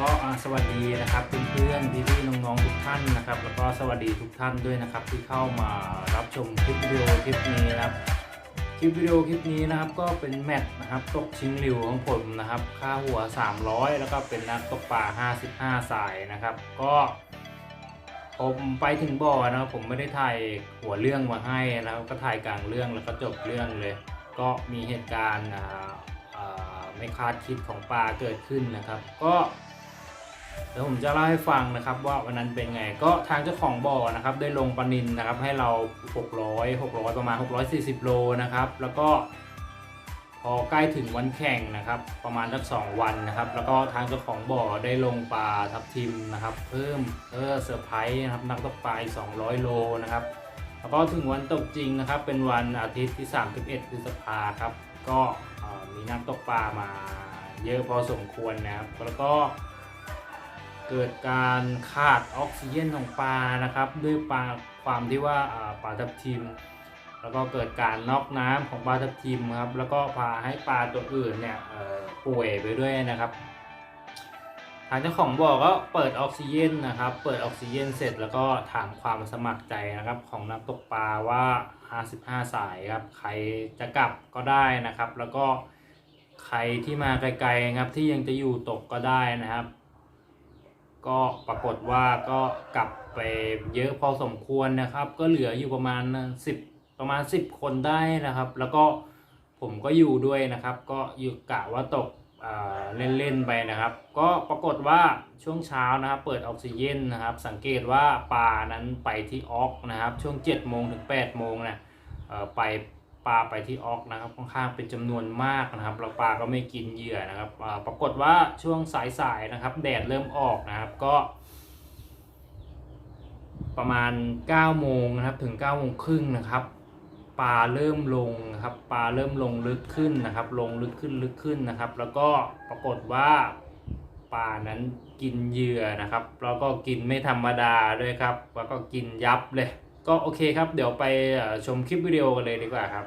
ก็สวัสดีนะครับเพื่อนๆพี่ๆน้องๆทุกท่านนะครับ แล้วก็สวัสดีทุกท่านด้วยนะครับ ที่เข้ามารับชมคลิปวิดีโอคลิปนี้นะครับคลิปวิดีโอคลิปนี้นะครับก็เป็นแมตช์นะครับตกชิงหลิวของผมนะครับ ค่าหัว 300 แล้วก็เป็นนักตกปลา55 สายนะครับ ก็ผมไปถึงบ่อนะครับผมไม่ได้ถ่ายหัวเรื่องมาให้นะครับก็ถ่ายกลางเรื่องแล้วก็จบเรื่องเลย ก็มีเหตุการณ์ไม่คาดคิดของปลาเกิดขึ้นนะครับ ก็ ดี๋ยวผมจะเล่าให้ฟังนะครับว่าวันนั้นเป็นไงก็ทางเจ้าของบ่อนะครับได้ลงปลานินนะครับให้เรา 600 600 ประมาณ 640 โลนะครับ แล้วก็พอใกล้ถึงวันแข่งนะครับ ประมาณสักสองวันนะครับ แล้วก็ทางเจ้าของบ่อได้ลงปลาทับทิมนะครับ เพิ่มเพื่อเซอร์ไพรส์นะครับนักตกปลาอีก200 โลนะครับ แล้วก็ถึงวันตกจริงนะครับ เป็นวันอาทิตย์ที่ 31พฤษภาครับ ก็มีนักตกปลามาเยอะพอสมควรนะครับ แล้วก็ เกิดการขาดออกซิเจนของปลานะครับ ด้วยปลาความที่ว่าปลาทับทิม แล้วก็เกิดการน็อกน้ำของปลาทับทิมครับ แล้วก็พาให้ปลาตัวอื่นเนี่ยป่วยไปด้วยนะครับ ทางเจ้าของบ่อก็เปิดออกซิเจนนะครับ เปิดออกซิเจนเสร็จแล้วก็ถามความสมัครใจนะครับ ของนักตกปลาว่า 55 สายครับ ใครจะกลับก็ได้นะครับ แล้วก็ใครที่มาไกลๆครับที่ยังจะอยู่ตกก็ได้นะครับ ก็ปรากฏว่าก็กลับไปเยอะพอสมควรนะครับ ก็เหลืออยู่ประมาณ 10 ประมาณ 10 คนได้นะครับ แล้วก็ผมก็อยู่ด้วยนะครับ ก็อยู่กะว่าตกเล่นๆไปนะครับ ก็ปรากฏว่าช่วงเช้านะครับ เปิดออกซิเจนนะครับ สังเกตว่าปลานั้นไปที่ออกนะครับ ช่วง7โมงถึง8โมงนะไป ปลาไปที่ออกนะครับค่อนข้างเป็นจำนวนมากนะครับแล้วปลาก็ไม่กินเหยื่อนะครับปรากฏว่าช่วงสายๆนะครับ แดดเริ่มออกนะครับก็ ประมาณ9โมงนะครับถึง9โมงครึ่งนะครับปลาเริ่มลงนะครับปลาเริ่มลงลึกขึ้นนะครับ ลงลึกขึ้นลึกขึ้นนะครับ แล้วก็ปรากฏว่าปลานั้นกินเหยื่อนะครับ แล้วก็กินไม่ธรรมดาด้วยครับ แล้วก็กินยับเลย ก็โอเคครับ เดี๋ยวไปชมคลิปวิดีโอกันเลยดีกว่าครับ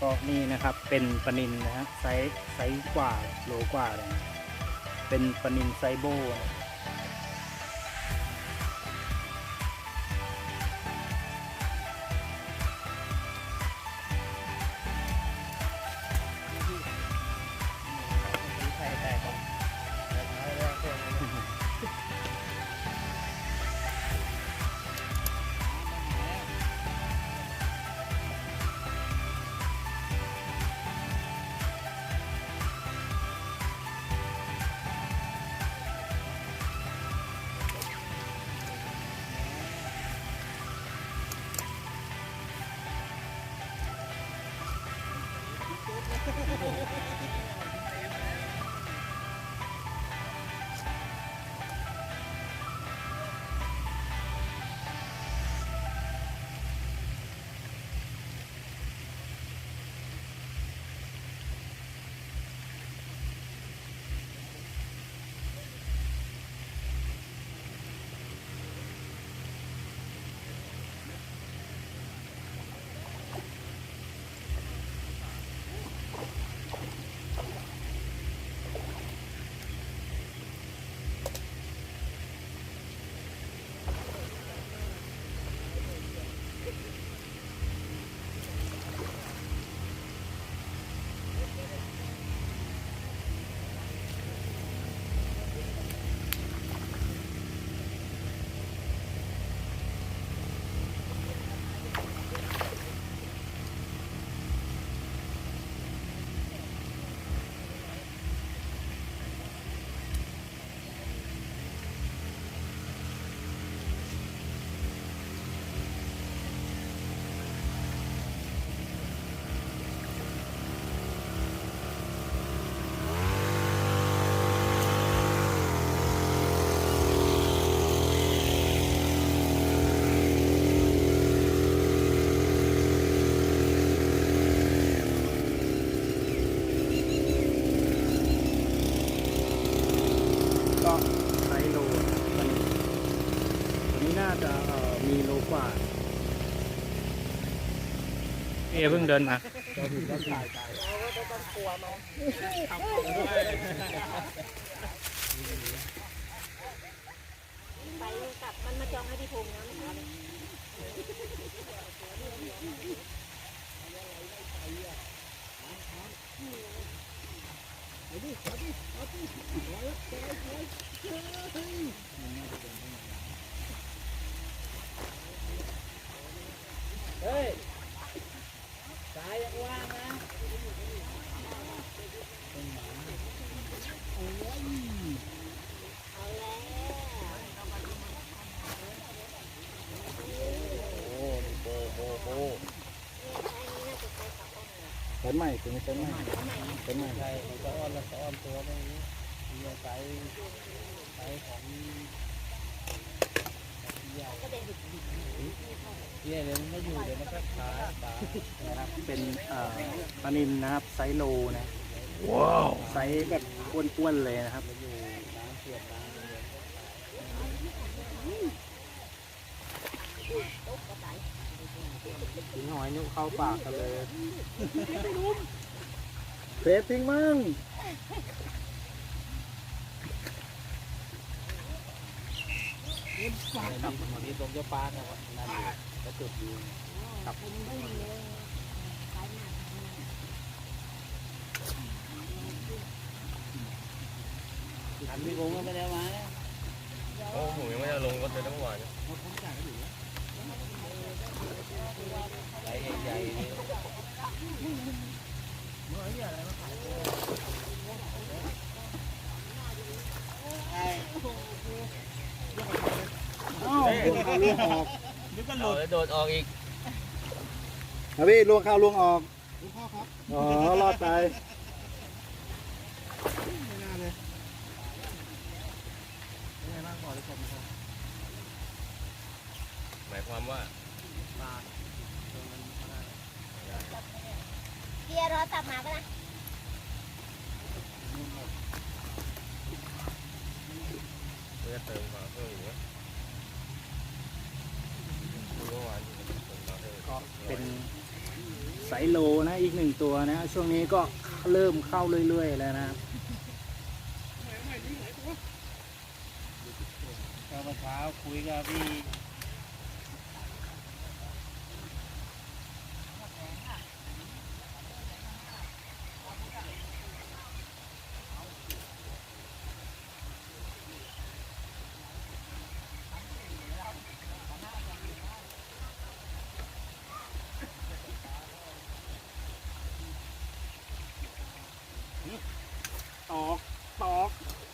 ก็นี่นะครับเป็นปนินนะฮะไซส์ไซส์กว่าโลกว่าเลยเป็นปนินไซโบนะ เอเพิ่งเดินมาเราถึงก็ถ่ายไปไปกลับมันมาจองให้พี่พงษ์นะไม่เอาเลยเฮ้ยสายยังว่างนะ เอาแล้ว โอ้นี่โบโบโบ ใช้นี่น่าจะใช้ปากอ้อม เลยเต้นใหม่ถึงเต้นใหม่เอาใหม่นะเต้ใหม่ใช่สะอ้อนแล้วสะอ้อนตัวตรงนี้มีไซส์ไซส์ของเนี่ยเดี๋ยวมันไม่อยู่เดี๋ยวมันก็ขาตานะครับเป็นปลานินนะครับไซโลนะว้าวไซแบบอ้วนๆเลยนะครับอยู่น้ำเสียบน้ำเลย ทิ้งหอยนิ้วเข้าปากกันเลยเฟสทิ้งมั่งกับวันนี้ตรงเจ้าปาร์คนะครับนั่นอยู่ก็จุดอยู่กับอันพี่คงก็ไม่ได้มานะโอ้ผมยังไม่ได้ลงรถเลยทั้งวันให ญ่ใหญ่ๆนี่อ้าวลวงเข้าลวงออกเอาแล้วโดดออกอีก นะพี่ลวงเข้าลวงออกอ๋อ รอดไปหมายความว่าเกี ยร์รอตับมาปะนะเพื่อเติมมาเพิ่มอีกไหมดูเมื่อวานที่ผมเติมมาเพิ่มก็เป็นไซโลนะอีกหนึ่งตัวนะ ช่วงนี้ก็เริ่มเข้าเรื่อยๆแล้วนะครับเมื่อเช้าคุยกับพี่ ตอกตอก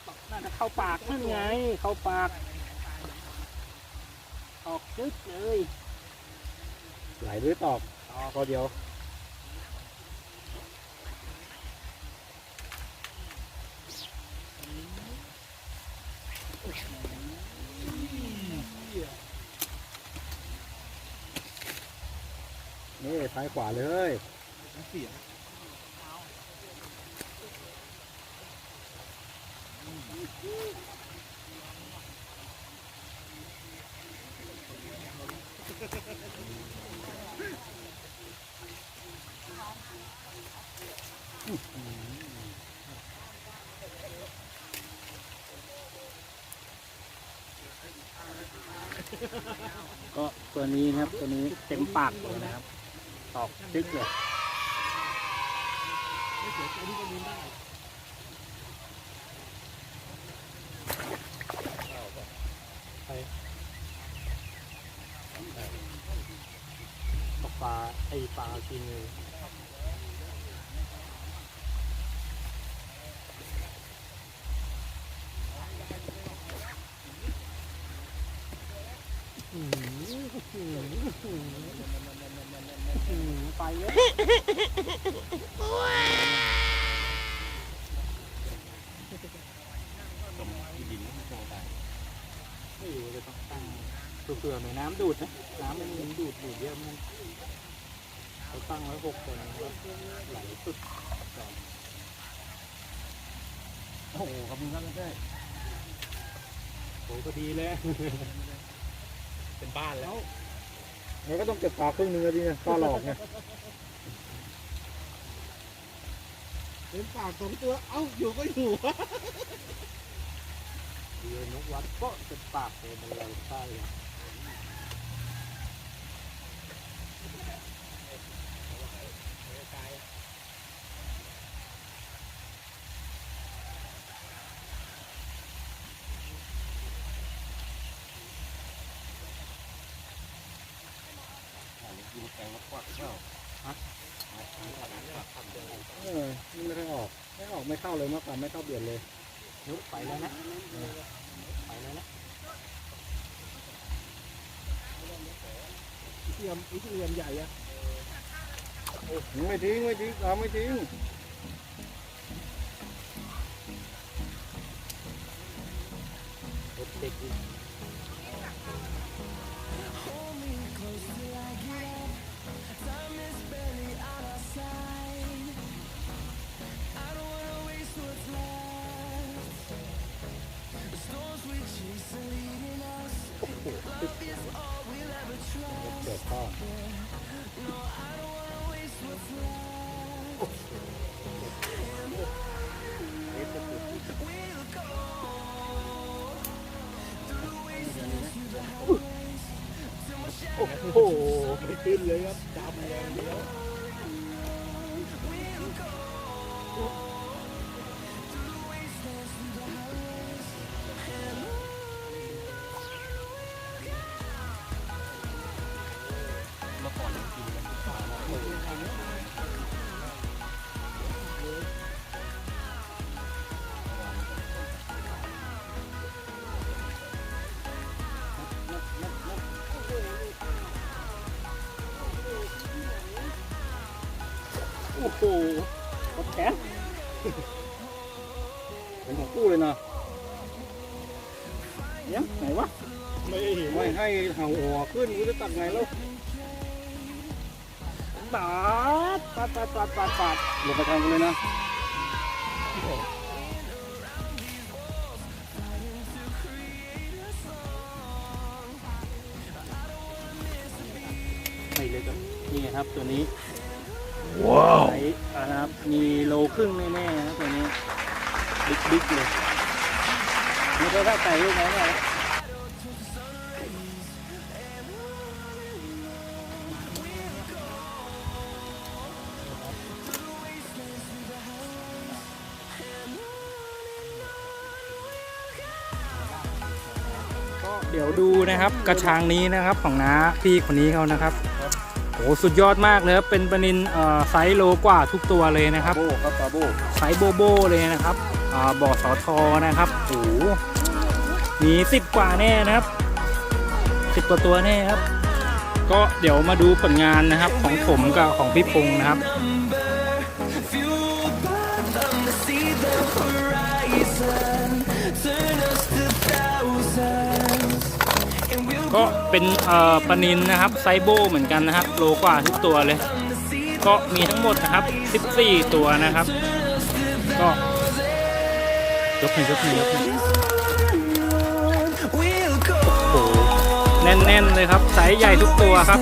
ตอกน่าจะเข้าปากนั่นไง เข้าปากตอกจึ๊กเลยไหลหรือตอกตอกก็เดียวนี่ซ้ายขวาเลยก็ ตัวนี้นะครับ ตัวนี้เต็มปากเลยนะครับ ตอกจึ๊กเลยตกปลาไอปลากินเลย ไปเลยไปไม่อยู่เลยต้องตั้งเผื่อๆหน่อยน้ำดูดนะ น้ำมันดูดดูดเยอะมันเราตั้งไว้หกคนก็ไหลสุดโอ้โหขอบคุณครับได้โอ้พอดีเลย เป็นบ้านแล้ว มันก็ต้องเก็บปลาครึ่งหนึงแล้วดิเนี่ยปลาหลอกไงเป็นปากสองตัว เอ้า อยู่ก็อยู่เรียนนกวัดก็เป็นปากเลยมันเลยใต้เลย เออมันไม่ได้ออก ไม่ ออกไม่เข้าเลยมากกว่าไม่เข้าเบียดเลยนุกไปแล้วนะไปแล้วนะอีเทียมอีเทียมใหญ่อะไม่ทิ้งไม่ทิ้งปลาไม่ทิ้งเด็ก ขึ้นเลยครับดำอย่างเดี๋ยว โอ้โหกดแขนเป็นของกู้เลยนะเนี่ยไหนวะ ไม่เห็นไม่ให้เห่าหัวขึ้นกูจะตัดไงแล้วปาดปาดปาดปาดปาดปาดลงไปทางกูเลยนะไม่เลยครับ นี่ครับตัวนี้ มีโลครึ่งแน่ๆนะตัวนี้บิ๊กบิ๊กเลยนี่ก็ถ้าใส่ลูกน้อยหน่อยนะก็เดี๋ยวดูนะครับกระชังนี้นะครับของน้าพี่คนนี้เขานะครับ อ้สุดยอดมากเลยครับเป็นปลานินเอ่อไซส์โลกว่าทุกตัวเลยนะครับโบครับปลาโบไซส์โบโบเลยนะครับอ่าบ่อสอทอนะครับโอ้โหมีสิบกว่าแน่นะครับสิบกว่าตัวแน่ครับ ก็เดี๋ยวมาดูผลงานนะครับของผมกับของพี่พงษ์นะครับ เป็นปนินนะครับไซโบเหมือนกันนะครับ โลกว่าทุกตัวเลย ก็มีทั้งหมดนะครับ 14 ตัวนะครับ ก็ยกหน่งยกหน่งยกหน่งโอ้โหแน่นๆเลยครับไซส์ใหญ่ทุกตัวครับ